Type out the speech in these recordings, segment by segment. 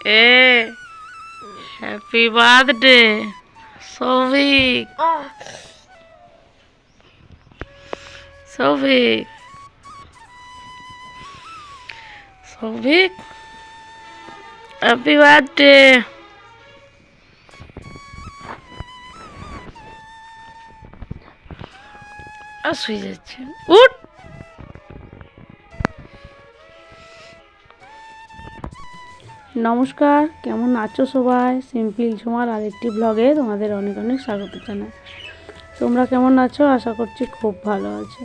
এ happy birthday Souvik Souvik Souvik happy birthday আর শুয়ে যাচ্ছে উঠ নমস্কার, কেমন আছো সবাই? সিম্পল ঝুমার আরেকটি ব্লগে তোমাদের অনেক অনেক স্বাগত জানাই। তোমরা কেমন আছো? আশা করছি খুব ভালো আছো।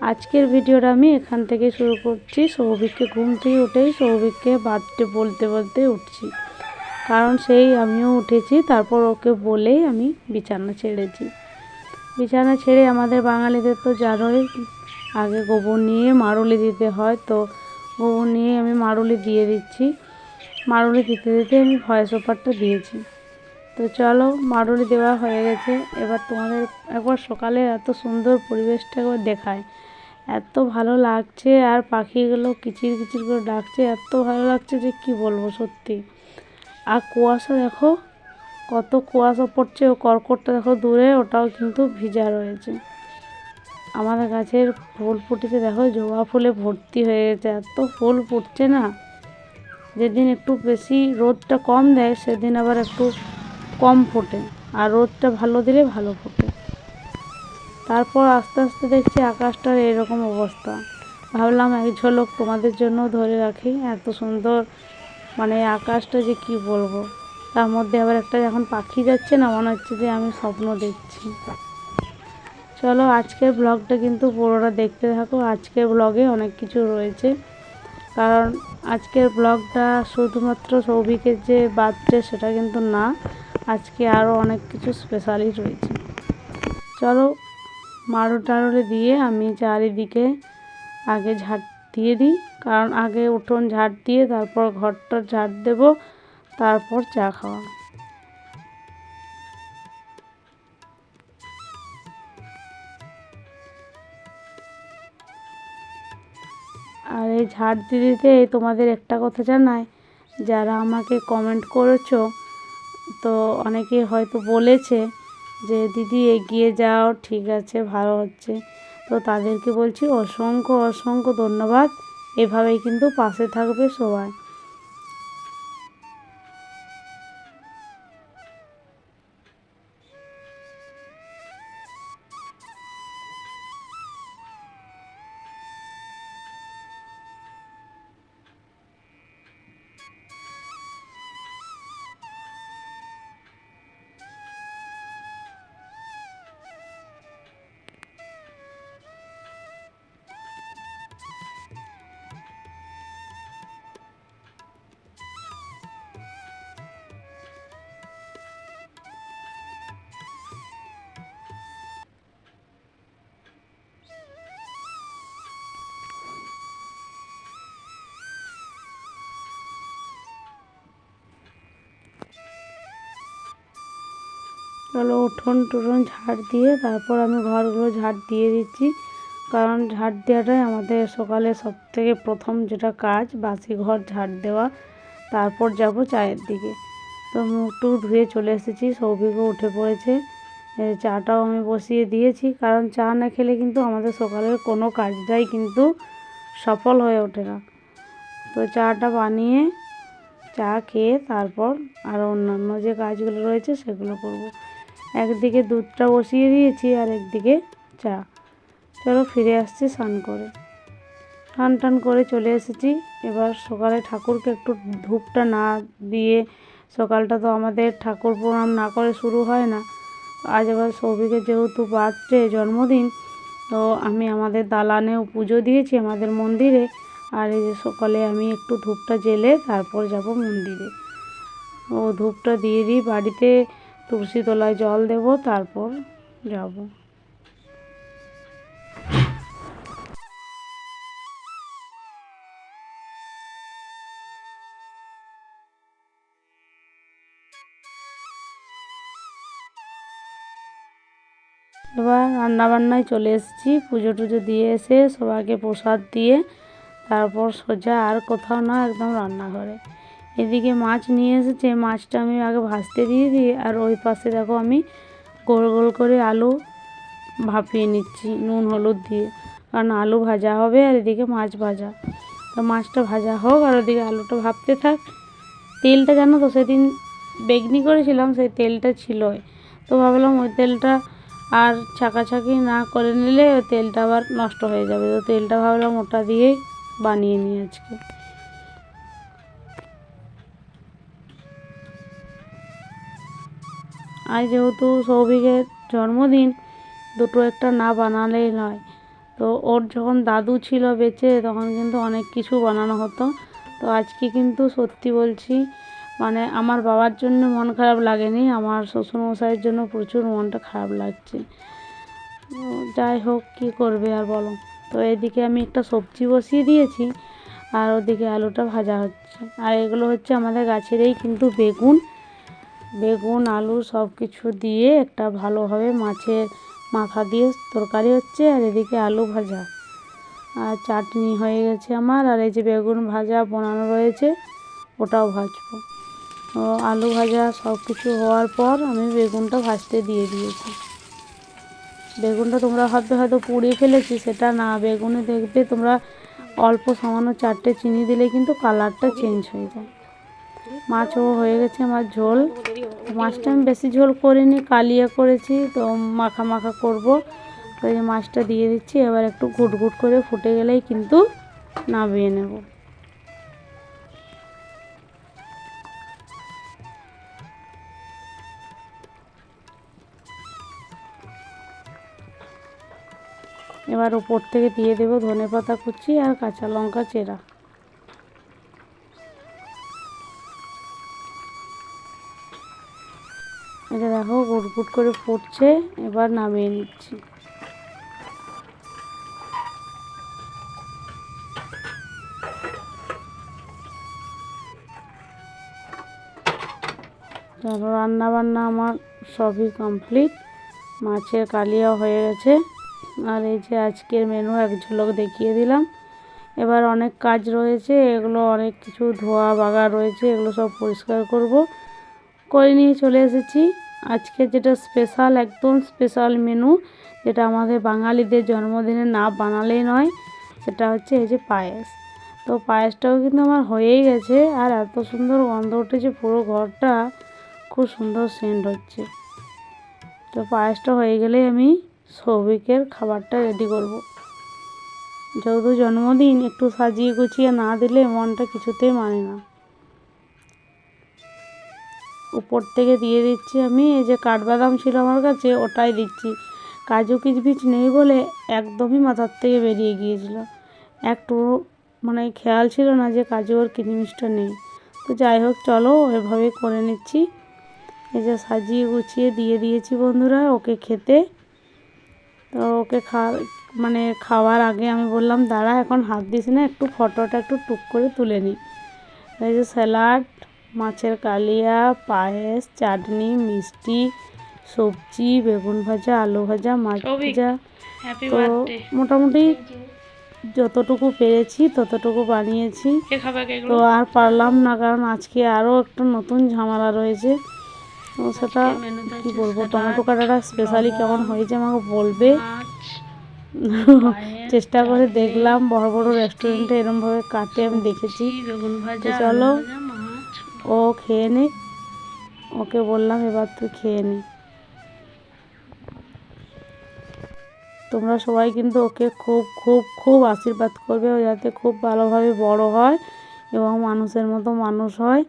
আজকের ভিডিওটা আমি এখান থেকে শুরু করছি। সৌভিককে ঘুম থেকে উঠেই সৌভিককে বার্থডে বলতে বলতে উঠছি। কারণ সেই আমিও উঠেছি, তারপর ওকে বলেই আমি বিছানা ছেড়েছি। বিছানা ছেড়ে আমাদের বাঙালিদের তো জানোই, আগে গোবর নিয়ে মারুলি দিতে হয়, তো গোবর নিয়ে আমি মারুলি দিয়ে দিচ্ছি। মারুলি দিতে দিতে আমি ভয়েস ওভারটা দিয়েছি। তো চলো, মারুলি দেওয়া হয়ে গেছে। এবার তোমাদের একবার সকালে এত সুন্দর পরিবেশটা একবার দেখায়। এত ভালো লাগছে আর পাখিগুলো কিচির কিচির করে ডাকছে। এত ভালো লাগছে যে কি বলব সত্যি। আর কুয়াশা দেখো, কত কুয়াশা পড়ছে, ও কর্কটটা দেখো দূরে, ওটাও কিন্তু ভিজা রয়েছে। আমাদের গাছের ফুল ফুটেছে, দেখো জবা ফুলে ভর্তি হয়ে গেছে। এত ফুল ফুটছে না। যেদিন একটু বেশি রোদটা কম দেয়, সেদিন আবার একটু কম ফোটে। আর রোদটা ভালো দিলে ভালো ফোটে। তারপর আস্তে আস্তে দেখছি আকাশটার এরকম অবস্থা। ভাবলাম এক ঝলক তোমাদের জন্য ধরে রাখি। এত সুন্দর মানে আকাশটা যে কি বলব? তার মধ্যে আবার একটা যখন পাখি যাচ্ছে না, মনে হচ্ছে যে আমি স্বপ্ন দেখছি। চলো, আজকের ব্লগটা কিন্তু পুরোটা দেখতে থাকো। আজকের ব্লগে অনেক কিছু রয়েছে। কারণ আজকের ব্লগটা শুধুমাত্র সৌভিকের যে বার্থডে সেটা কিন্তু না, আজকে আরও অনেক কিছু স্পেশালই রয়েছে। চলো মারু টারোলে দিয়ে আমি চারিদিকে আগে ঝাড় দিয়ে দিই, কারণ আগে উঠোন ঝাড় দিয়ে তারপর ঘরটা ঝাড় দেব, তারপর চা খাওয়া। এই ঝাড় দিতে তোমাদের একটা কথা জানাই। যারা আমাকে কমেন্ট করেছ, তো অনেকে হয়তো বলেছে যে, দিদি, এগিয়ে যাও, ঠিক আছে, ভালো হচ্ছে। তো তাদেরকে বলছি, অসংখ্য অসংখ্য ধন্যবাদ। এভাবেই কিন্তু পাশে থাকবে সবাই। চলো উঠোন টুঠোন ঝাড় দিয়ে তারপর আমি ঘরগুলো ঝাড় দিয়ে দিচ্ছি। কারণ ঝাড় দেওয়াটাই আমাদের সকালে সব থেকে প্রথম যেটা কাজ, বাসি ঘর ঝাড় দেওয়া। তারপর যাব চায়ের দিকে। তো মুখ টুক ধুয়ে চলে এসেছি, সৌভিকও উঠে পড়েছে। চাটাও আমি বসিয়ে দিয়েছি। কারণ চা না খেলে কিন্তু আমাদের সকালের কোনো কাজটাই কিন্তু সফল হয়ে ওঠে না। তো চাটা বানিয়ে চা খেয়ে তারপর আরও অন্যান্য যে কাজগুলো রয়েছে সেগুলো করব। একদিকে দুধটা বসিয়ে দিয়েছি আর একদিকে চা। চলো ফিরে আসছি স্নান করে। টান টান করে চলে এসেছি। এবার সকালে ঠাকুরকে একটু ধূপটা না দিয়ে সকালটা তো আমাদের ঠাকুর প্রণাম না করে শুরু হয় না। আজ এবার সৌভিকের যেহেতু বার্থডে, জন্মদিন, তো আমি আমাদের দালানেও পুজো দিয়েছি আমাদের মন্দিরে। আর এই যে সকালে আমি একটু ধূপটা জেলে তারপর যাব মন্দিরে। ও ধূপটা দিয়ে দিই বাড়িতে তুলসী তলায় জল দেব, তারপর যাব। এবার রান্নাবান্নায় চলে এসেছি, পুজো টুজো দিয়ে এসে সবাইকে প্রসাদ দিয়ে, তারপর সোজা আর কোথাও না, একদম রান্নাঘরে। এদিকে মাছ নিয়ে এসেছে। মাছটা আমি আগে ভাজতে দিয়ে দিই আর ওই পাশে দেখো আমি গোল গোল করে আলু ভাপিয়ে নিচ্ছি, নুন, হলুদ দিয়ে। কারণ আলু ভাজা হবে আর এদিকে মাছ ভাজা। তো মাছটা ভাজা হোক আর ওদিকে আলুটা ভাপতে থাক। তেলটা জানো তো সেদিন বেগনি করেছিলাম, সেই তেলটা ছিলই। তো ভাবলাম ওই তেলটা আর ছাকাছাকি না করে নিলে তেলটা আবার নষ্ট হয়ে যাবে। তো তেলটা ভাবলাম ওটা দিয়েই বানিয়ে নিই আজকে। আজ যেহেতু সৌভিকের জন্মদিন, দুটো একটা না বানালেই নয়। তো ওর যখন দাদু ছিল বেঁচে, তখন কিন্তু অনেক কিছু বানানো হতো। তো আজকে কিন্তু সত্যি বলছি মানে আমার বাবার জন্য মন খারাপ লাগেনি, আমার শ্বশুরমশাইয়ের জন্য প্রচুর মনটা খারাপ লাগছে। যাই হোক, কী করবে আর বলো? তো এদিকে আমি একটা সবজি বসিয়ে দিয়েছি, আর ওদিকে আলুটা ভাজা হচ্ছে। আর এগুলো হচ্ছে আমাদের গাছেরই কিন্তু বেগুন। বেগুন, আলু সব কিছু দিয়ে একটা ভালোভাবে মাছের মাথা দিয়ে তরকারি হচ্ছে আর এদিকে আলু ভাজা। আর চাটনি হয়ে গেছে আমার আর এই যে বেগুন ভাজা বানানো রয়েছে ওটাও ভাজবো। তো আলু ভাজা সব কিছু হওয়ার পর আমি বেগুনটা ভাজতে দিয়ে দিয়েছি। বেগুনটা তোমরা ভাববে হয়তো পুড়িয়ে ফেলেছি, সেটা না। বেগুনে দেখবে তোমরা অল্প সামান্য চারটে চিনি দিলে কিন্তু কালারটা চেঞ্জ হয়ে যায়। মাছও হয়ে গেছে আমার ঝোল। মাছটা আমি বেশি ঝোল করিনি, কালিয়া করেছি, তো মাখা মাখা করব। তো এই মাছটা দিয়ে দিচ্ছি, এবার একটু ঘুট ঘুট করে ফুটে গেলেই কিন্তু নামিয়ে নেব। এবার ওপর থেকে দিয়ে দেবো ধনে পাতা কুচি আর কাঁচা লঙ্কা চেরা। দেখো গুট গুট করে ফুটছে, এবার নামিয়ে নিচ্ছি। তারপর রান্না বান্না আমার সবই কমপ্লিট। মাছের কালিয়া হয়ে গেছে। আর এই যে আজকের মেনু এক ঝলক দেখিয়ে দিলাম। এবার অনেক কাজ রয়েছে, এগুলো অনেক কিছু ধোয়া বাগা রয়েছে, এগুলো সব পরিষ্কার করব। করে নিয়ে চলে এসেছি। আজকে যেটা স্পেশাল একদম স্পেশাল মেনু যেটা আমাদের বাঙালিদের জন্মদিনে না বানালেই নয়, সেটা হচ্ছে এই যে পায়েস। তো পায়েসটাও কিন্তু আমার হয়েই গেছে, আর এত সুন্দর গন্ধ উঠেছে, পুরো ঘরটা খুব সুন্দর সেন্ট হচ্ছে। তো পায়েসটা হয়ে গেলেই আমি সৌভিকের খাবারটা রেডি করব। যেহেতু জন্মদিন একটু সাজিয়ে গুছিয়ে না দিলে মনটা কিছুতেই মানে না। উপর থেকে দিয়ে দিচ্ছি আমি, এই যে কাঠবাদাম ছিল আমার কাছে ওটাই দিচ্ছি। কাজু কিচমিচ নেই বলে একদমই মাথার থেকে বেরিয়ে গিয়েছিল। একটু মানে খেয়াল ছিল না যে কাজু আর কিচমিচটা নেই। তো যাই হোক, চলো এভাবে করে নিচ্ছি। এই যে সাজিয়ে গুছিয়ে দিয়ে দিয়েছি বন্ধুরা ওকে খেতে। তো ওকে খা মানে খাওয়ার আগে আমি বললাম, দাঁড়া, এখন হাত দিস না, একটু ফটোটা একটু টুক করে তুলে নিই এই যে স্যালাড মাছের কালিয়া পায়েস চাটনি মিষ্টি সবজি বেগুন ভাজা আলু ভাজা মাছ ভাজা। তো মোটামুটি যতটুকু পেরেছি ততটুকু বানিয়েছি। তো আর পারলাম না কারণ আজকে আরও একটা নতুন ঝামেলা রয়েছে। তো সেটা কি বলব টমেটো কাটাটা স্পেশালি কেমন হয়েছে আমাকে বলবে। চেষ্টা করে দেখলাম বড় বড় রেস্টুরেন্টে এরমভাবে কাটে আমি দেখেছি। তো চলো ও খেয়ে নে। ওকে বললাম, এবার তুই খেয়ে নে। তোমরা সবাই কিন্তু ওকে খুব খুব খুব আশীর্বাদ করবে ও যাতে খুব ভালোভাবে বড় হয় এবং মানুষের মতো মানুষ হয়,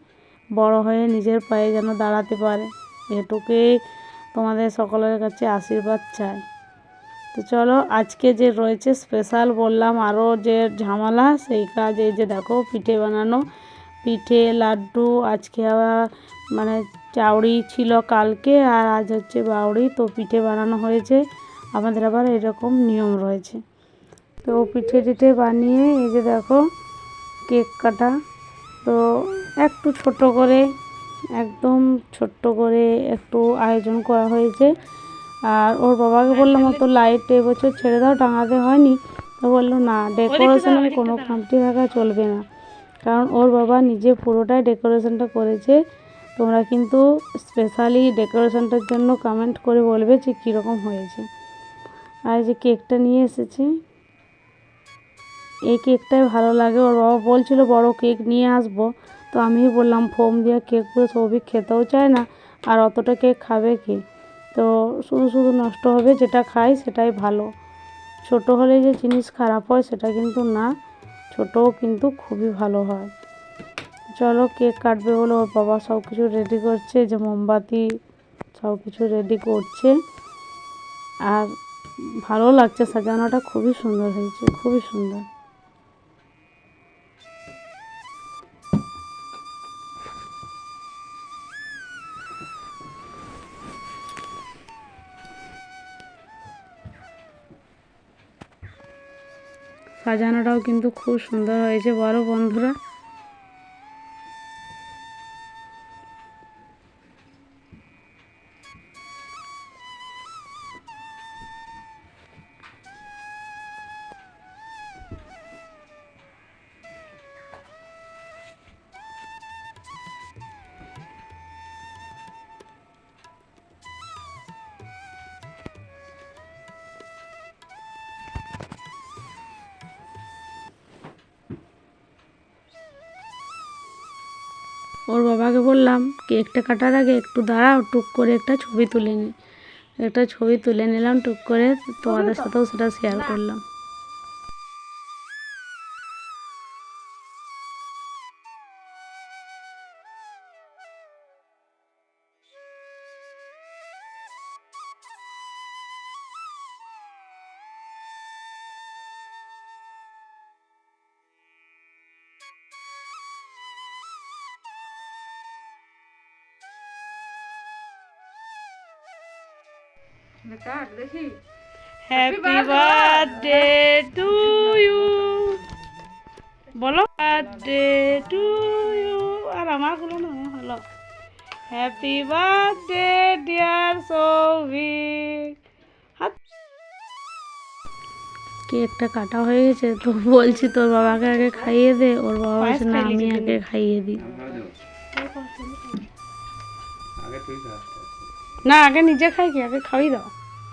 বড় হয়ে নিজের পায়ে যেন দাঁড়াতে পারে। এটুকুই তোমাদের সকলের কাছে আশীর্বাদ চাই। তো চলো, আজকে যে রয়েছে স্পেশাল বললাম আরও যে ঝামেলা, সেই কাজ এই যে দেখো, পিঠে বানানো। পিঠে লাড্ডু আজকে আবার মানে চাউড়ি ছিল কালকে আর আজ হচ্ছে বাউড়ি তো পিঠে বানানো হয়েছে। আমাদের আবার এরকম নিয়ম রয়েছে। তো পিঠে টিঠে বানিয়ে এই যে দেখো কেক কাটা। তো একটু ছোট করে একদম ছোট্ট করে একটু আয়োজন করা হয়েছে। আর ওর বাবাকে বললাম অত লাইট এবছর ছেড়ে দাও টাঙাতে হয়নি। তো বলল না ডেকোরেশনের কোনো খামতি থাকা চলবে না। কারণ ওর বাবা নিজে পুরোটাই ডেকোরেশনটা করেছে। তোমরা কিন্তু স্পেশালি ডেকোরেশনটার জন্য কমেন্ট করে বলবে যে কীরকম হয়েছে। আর যে কেকটা নিয়ে এসেছে। এই কেকটাই ভালো লাগে। ওর বাবা বলছিল, বড় কেক নিয়ে আসব। তো আমি বললাম, ফোম দিয়ে কেক পুরো সৌভিক খেতেও চায় না। আর অতটা কেক খাবে কি? তো শুধু শুধু নষ্ট হবে যেটা খাই সেটাই ভালো। ছোট হলে যে জিনিস খারাপ হয় সেটা কিন্তু না। ছোটও কিন্তু খুবই ভালো হয়। চলো কেক কাটবে বলে ওর বাবা সব কিছু রেডি করছে যে মোমবাতি সব কিছু রেডি করছে। আর ভালো লাগছে, সাজানোটা খুবই সুন্দর হয়েছে, খুবই সুন্দর। সাজানোটাও কিন্তু খুব সুন্দর হয়েছে। বলো বন্ধুরা। ওর বাবাকে বললাম কেকটা কাটার আগে একটু দাঁড়াও টুক করে একটা ছবি তুলে নি। একটা ছবি তুলে নিলাম টুক করে তোমাদের সাথেও সেটা শেয়ার করলাম। দেখি। হ্যাপি বার্থডে টু ইউ বলো বার্থডে টু ইউ আর আমারগুলো না হলো। হ্যাপি বার্থডে ডিয়ার সৌভিক কেকটা কাটা হয়ে গেছে তো বলছি তোর বাবাকে আগে খাইয়ে দে ওর বাবা বলছে না আমি আগে খাইয়ে দিই। না আগে নিজে খাই কি? আগে খাওয়াই দাও।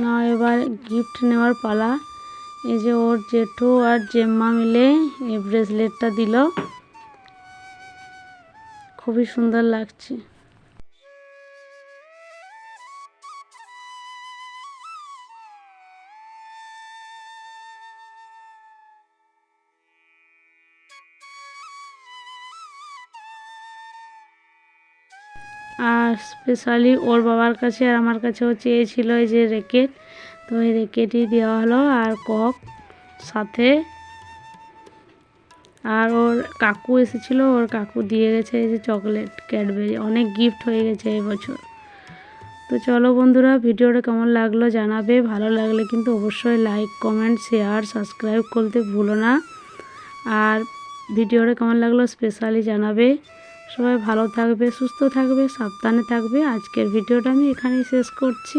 না, এবার গিফট নেওয়ার পালা। এই যে ওর জেঠু আর জেম্মা মিলে এই ব্রেসলেটটা দিল। খুবই সুন্দর লাগছে। স্পেশালি ওর বাবার কাছে আর আমার কাছেও চেয়েছিল এই যে র্যাকেট তো এই র্যাকেটই দেওয়া হলো আর কক সাথে। আর ওর কাকু এসেছিল, ওর কাকু দিয়ে গেছে এই যে চকলেট, ক্যাডবেরি, অনেক গিফট হয়ে গেছে এবছর তো চলো বন্ধুরা, ভিডিওটা কেমন লাগল জানাবে, ভালো লাগলে কিন্তু অবশ্যই লাইক কমেন্ট শেয়ার সাবস্ক্রাইব করতে ভুলো না। আর ভিডিওটা কেমন লাগল স্পেশালি জানাবে। সবাই ভালো থাকবে সুস্থ থাকবে সাবধানে থাকবে। আজকের ভিডিওটা আমি এখানেই শেষ করছি।